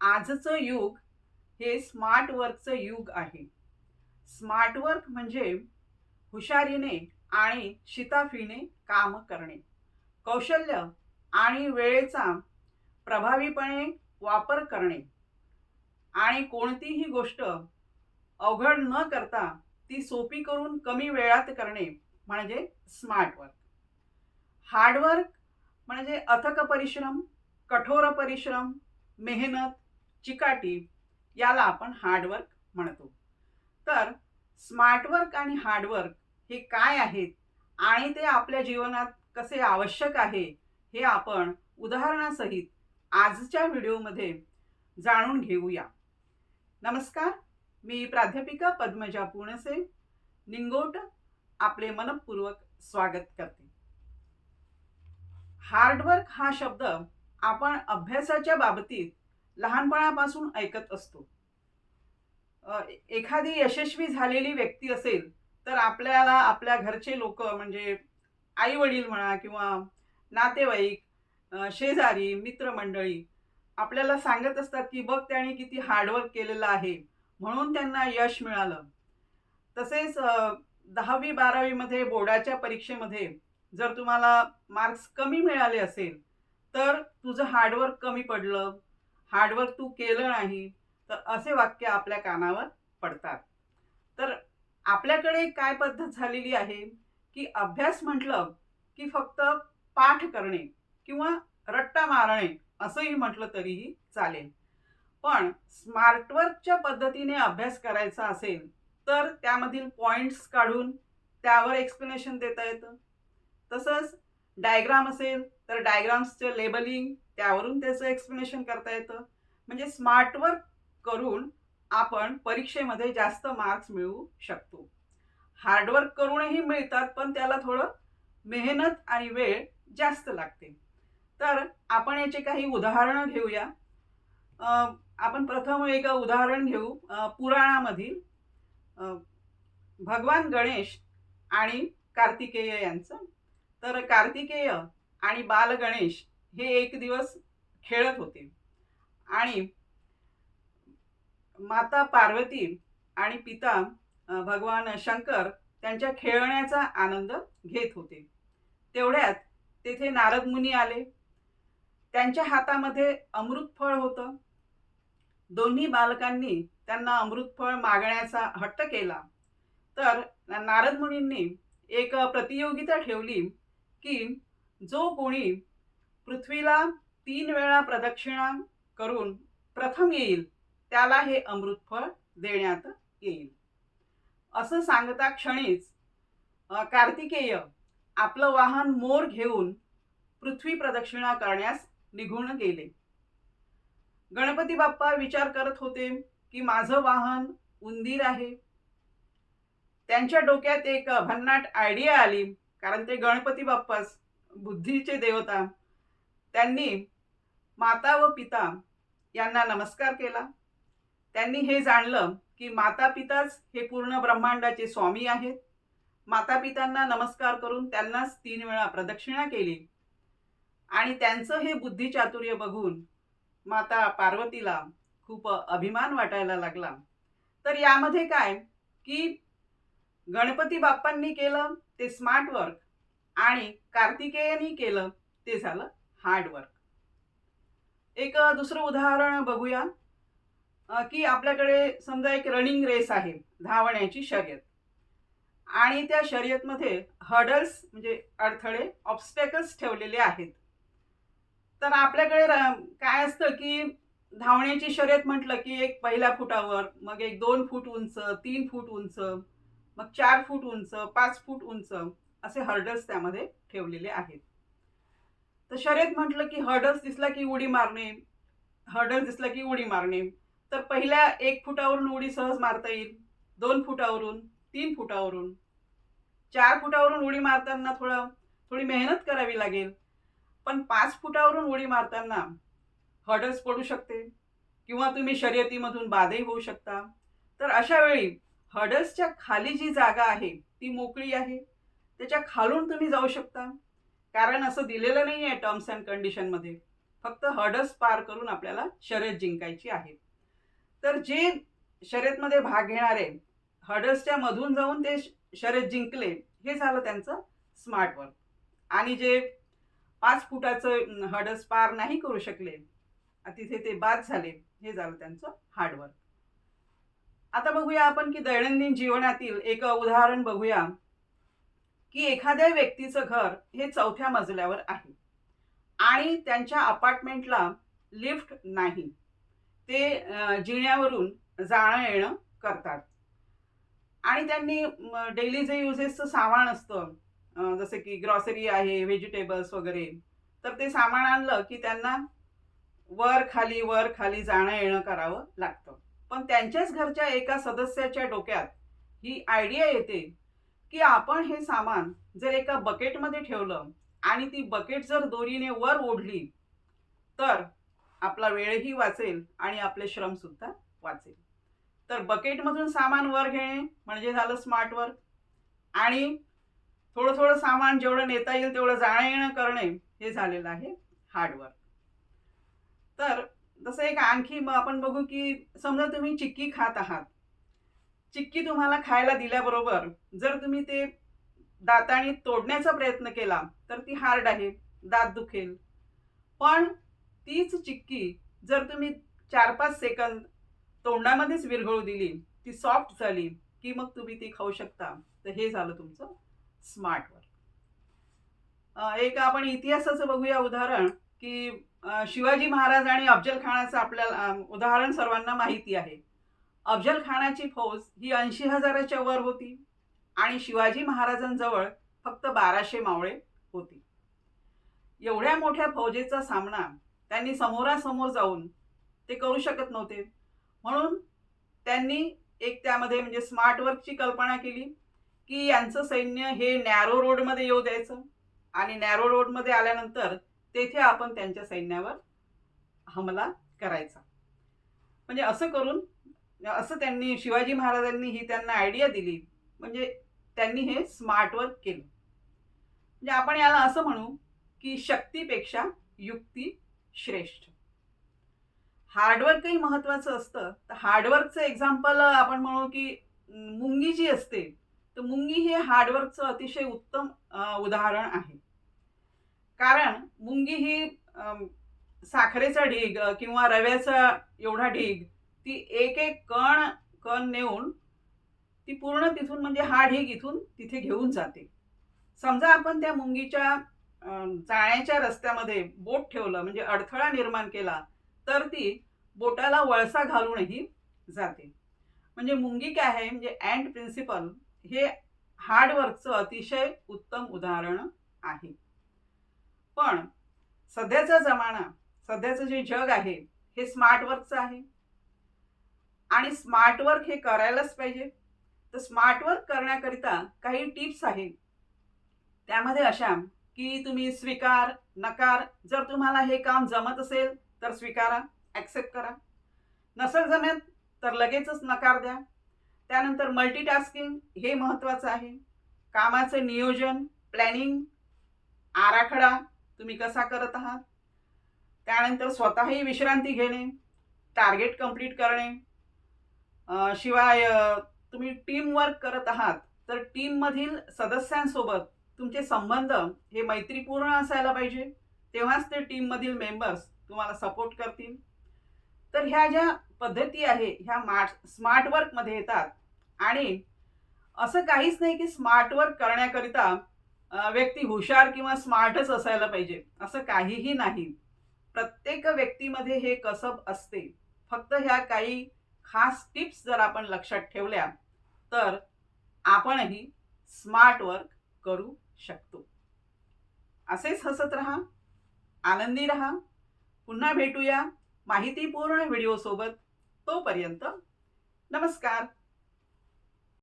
आजचं युग हे स्मार्ट वर्कचं युग आहे. स्मार्ट वर्क म्हणजे हुशारीने आणि शिताफीने काम करणे. कौशल्य आणि वेळेचा प्रभावीपणे वापर करणे. आणि कोणतीही गोष्ट अवघड न करता ती सोपी करून कमी वेळात करणे म्हणजे स्मार्ट वर्क. हार्डवर्क म्हणजे अथक परिश्रम कठोर परिश्रम मेहनत चिकाटी याला आपण हार्डवर्क म्हणतो. तर स्मार्टवर्क आणि हार्डवर्क हे काय आहेत आणि ते आपल्या जीवनात कसे आवश्यक आहे हे आपण उदाहरणासहित आजच्या व्हिडिओमध्ये जाणून घेऊया. नमस्कार मी प्राध्यापिका पद्मजा पुणसे निंगोट आपले मनपूर्वक स्वागत करते. हार्डवर्क हा शब्द आपण अभ्यासाच्या बाबतीत लहानपणापासून ऐकत असतो. एखादी यशस्वी झालेली व्यक्ती असेल तर आपल्याला आपल्या घरचे लोक म्हणजे आई वडील म्हणा किंवा नातेवाईक शेजारी मित्रमंडळी आपल्याला सांगत असतात की बघ त्याने किती हार्डवर्क केलेलं आहे. म्हणून त्यांना यश मिळालं. तसेच दहावी बारावीमध्ये बोर्डाच्या परीक्षेमध्ये जर तुम्हाला मार्क्स कमी मिळाले असेल तर तुझं हार्डवर्क कमी पडलं. हार्डवर्क तू केलं नाही तर असे वाक्य आपल्या कानावर पडतात. तर आपल्याकडे काय पद्धत झालेली आहे? की अभ्यास म्हटलं की फक्त पाठ करणे किंवा रट्टा मारणे असंही म्हटलं तरीही चालेल. पण स्मार्टवर्कच्या पद्धतीने अभ्यास करायचा असेल तर त्यामधील पॉईंट्स काढून त्यावर एक्सप्लेनेशन देता येतं. तसंच डायग्राम असेल तर डायग्राम्सचं लेबलिंग त्यावरून त्याचं एक्सप्लेनेशन करता येतं. म्हणजे स्मार्टवर्क करून आपण परीक्षेमध्ये जास्त मार्क्स मिळवू शकतो. हार्डवर्क करूनही मिळतात पण त्याला थोडं मेहनत आणि वेळ जास्त लागते. तर आपण याचे काही उदाहरणं घेऊया. आपण प्रथम एक उदाहरण घेऊ. पुराणामधील भगवान गणेश आणि कार्तिकेय यांचं. तर कार्तिकेय आणि बाल गणेश हे एक दिवस खेळत होते. आणि माता पार्वती आणि पिता भगवान शंकर त्यांच्या खेळण्याचा आनंद घेत होते. तेवढ्यात तेथे नारद मुनी आले. त्यांच्या हातामध्ये अमृत फळ होतं. दोन्ही बालकांनी त्यांना अमृत फळ मागण्याचा हट्ट केला. तर नारद मुनींनी एक प्रतियोगिता ठेवली की जो कोणी पृथ्वीला तीन वेळा प्रदक्षिणा करून प्रथम येईल त्याला हे अमृतफळ देण्यात येईल. असं सांगता क्षणीच कार्तिकेय आपलं वाहन मोर घेऊन पृथ्वी प्रदक्षिणा करण्यास निघून गेले. गणपती बाप्पा विचार करत होते की माझं वाहन उंदीर आहे. त्यांच्या डोक्यात एक भन्नाट आयडिया आली कारण ते गणपती बाप्पाच बुद्धीचे देवता. त्यांनी माता व पिता यांना नमस्कार केला. त्यांनी हे जाणलं की माता पिताच हे पूर्ण ब्रह्मांडाचे स्वामी आहेत. माता पितांना नमस्कार करून त्यांनाच तीन वेळा प्रदक्षिणा केली. आणि त्यांचं हे बुद्धिचातुर्य बघून माता पार्वतीला खूप अभिमान वाटायला लागला. तर यामध्ये काय? की गणपती बाप्पांनी केलं ते स्मार्ट वर्क आणि कार्तिकेयनी केलं ते झालं हार्ड वर्क एक दुसरं उदाहरण बघूया. की आपल्याकडे समजा एक रनिंग रेस आहे धावण्याची शर्यत. आणि त्या शर्यतमध्ये हर्डल्स म्हणजे अडथळे ऑब्स्टॅकल्स ठेवलेले आहेत. तर आपल्याकडे काय असतं की धावण्याची शर्यत म्हटलं की एक पहिल्या फुटावर मग एक दोन फूट उंच तीन फूट उंच मग चार फूट उंच पाच फूट उंच असे हर्डल्स त्यामध्ये ठेवलेले आहेत. तर शर्यत म्हटलं की हर्डल्स दिसला की उडी मारणे हर्डल्स दिसला की उडी मारणे. तर पहिल्या एक फुटावरून उडी सहज मारता येईल दोन फुटावरून तीन फुटावरून. चार फुटावरून उडी मारताना थोडं थोडी मेहनत करावी लागेल. पण पाच फुटावरून उडी मारताना हर्डल्स पडू शकते किंवा तुम्ही शर्यतीमधून बादही होऊ शकता. तर अशा वेळी हर्डल्सच्या खाली जी जागा आहे ती मोकळी आहे. त्याच्या खालून तुम्ही जाऊ शकता. कारण असं दिलेलं नाही आहे टर्म्स अँड कंडिशनमध्ये फक्त हर्डस पार करून आपल्याला शर्यत जिंकायची आहे. तर जे शर्यतमध्ये भाग घेणारे हर्डसच्या मधून जाऊन ते शर्यत जिंकले हे झालं त्यांचं स्मार्ट वर्क आणि जे पाच फुटाचं हर्डस पार नाही करू शकले तिथे ते बाद झाले हे झालं त्यांचं हार्डवर्क आता बघूया आपण की दैनंदिन जीवनातील एक उदाहरण बघूया. की एखाद्या व्यक्तीचं घर हे चौथ्या मजल्यावर आहे. आणि त्यांच्या अपार्टमेंटला लिफ्ट नाही. ते जिण्यावरून जाणं येणं करतात. आणि त्यांनी डेली जे युजेसचं सामान असतं जसं की ग्रॉसरी आहे व्हेजिटेबल्स वगैरे तर ते सामान आणलं की त्यांना वर खाली वर खाली जाणं येणं करावं लागतं. पण त्यांच्याच घरच्या एका सदस्याच्या डोक्यात ही आयडिया येते की आपण हे सामान जर एका बकेटमध्ये ठेवलं आणि ती बकेट जर दोरीने वर ओढली तर आपला वेळही वाचेल आणि आपले श्रम सुद्धा वाचेल. तर बकेटमधून सामान वर घेणे म्हणजे झालं स्मार्ट वर्क आणि थोडं थोडं सामान जेवढं नेता येईल तेवढं जाणं येणं करणे हे झालेलं आहे हार्डवर्क तर जसं एक आणखी मग आपण बघू की समजा तुम्ही चिक्की खात आहात चिक्की तुम्हाला खायला दिल्याबरोबर जर तुम्ही ते दाताने तोडण्याचा प्रयत्न केला तर ती हार्ड आहे दात दुखेल. पण तीच चिक्की जर तुम्ही चार पाच सेकंद तोंडामध्येच विरघळू दिली ती सॉफ्ट झाली की मग तुम्ही ती खाऊ शकता. तर हे झालं तुमचं स्मार्ट वर्क. एक आपण इतिहासाचं बघूया उदाहरण की शिवाजी महाराज आणि अफजल खानाचं आपल्याला उदाहरण सर्वांना माहिती आहे. अफजल खानाची फौज ही ऐंशी हजाराच्या वर होती आणि शिवाजी महाराजांजवळ फक्त बाराशे मावळे होती. एवढ्या मोठ्या फौजेचा सामना त्यांनी समोरासमोर जाऊन ते करू शकत नव्हते. म्हणून त्यांनी एक त्यामध्ये म्हणजे स्मार्ट वर्कची कल्पना केली की यांचं सैन्य हे नॅरो रोडमध्ये येऊ द्यायचं आणि नॅरो रोडमध्ये आल्यानंतर तेथे आपण त्यांच्या सैन्यावर हमला करायचा. म्हणजे असं करून असं त्यांनी शिवाजी महाराजांनी ही त्यांना आयडिया दिली. म्हणजे त्यांनी हे स्मार्ट वर्क केलं. म्हणजे आपण याला असं म्हणू की शक्तीपेक्षा युक्ती श्रेष्ठ. हार्डवर्कही महत्वाचं असतं. तर हार्डवर्कचं एक्झाम्पल आपण म्हणू की मुंगी जी असते तर मुंगी हे हार्डवर्कचं अतिशय उत्तम उदाहरण आहे. कारण मुंगी ही साखरेचा ढीग किंवा रव्याचा एवढा ढीग ती एक एक कण कण नेऊन ती पूर्ण तिथून म्हणजे हा ढीग इथून तिथे घेऊन जाते. समजा आपण त्या मुंगीच्या जाण्याच्या रस्त्यामध्ये बोट ठेवलं म्हणजे अडथळा निर्माण केला तर ती बोटाला वळसा घालूनही जाते. म्हणजे मुंगी काय आहे? म्हणजे अँड प्रिन्सिपल हे हार्डवर्कचं अतिशय उत्तम उदाहरण आहे. पण सध्याचा जमाना सध्याचं जे जग आहे हे स्मार्ट वर्कचं आहे. आणि स्मार्ट वर्क हे करायलाच पाहिजे. तर स्मार्ट वर्क करण्याकरिता काही टिप्स आहेत. त्यामध्ये अशा की तुम्ही स्वीकार नकार जर तुम्हाला हे काम जमत असेल तर स्वीकारा ॲक्सेप्ट करा. नसेल जमत तर लगेचच नकार द्या. त्यानंतर मल्टीटास्किंग हे महत्त्वाचं आहे. कामाचं नियोजन प्लॅनिंग आराखडा तुम्ही कसा करत आहात? त्यानंतर स्वतःही विश्रांती घेणे टार्गेट कंप्लीट करणे शिवाय तुम्ही टीम वर्क करत आहात तर टीममधील सदस्यांसोबत तुमचे संबंध हे मैत्रीपूर्ण असायला पाहिजे. तेव्हाच ते टीममधील मेंबर्स तुम्हाला सपोर्ट करतील. तर ह्या ज्या पद्धती आहे ह्या मार्ट स्मार्ट वर्कमध्ये येतात. आणि असं काहीच नाही की स्मार्ट वर्क करण्याकरिता व्यक्ती हुशार किंवा स्मार्टच असायला पाहिजे. असं काहीही नाही. प्रत्येक व्यक्तीमध्ये हे कसब असते. फक्त ह्या काही खास टिप्स जर आपण लक्षात ठेवल्या तर आपणही स्मार्ट वर्क करू शकतो. असेच हसत राहा आनंदी राहा. पुन्हा भेटूया माहितीपूर्ण व्हिडिओसोबत. तोपर्यंत नमस्कार.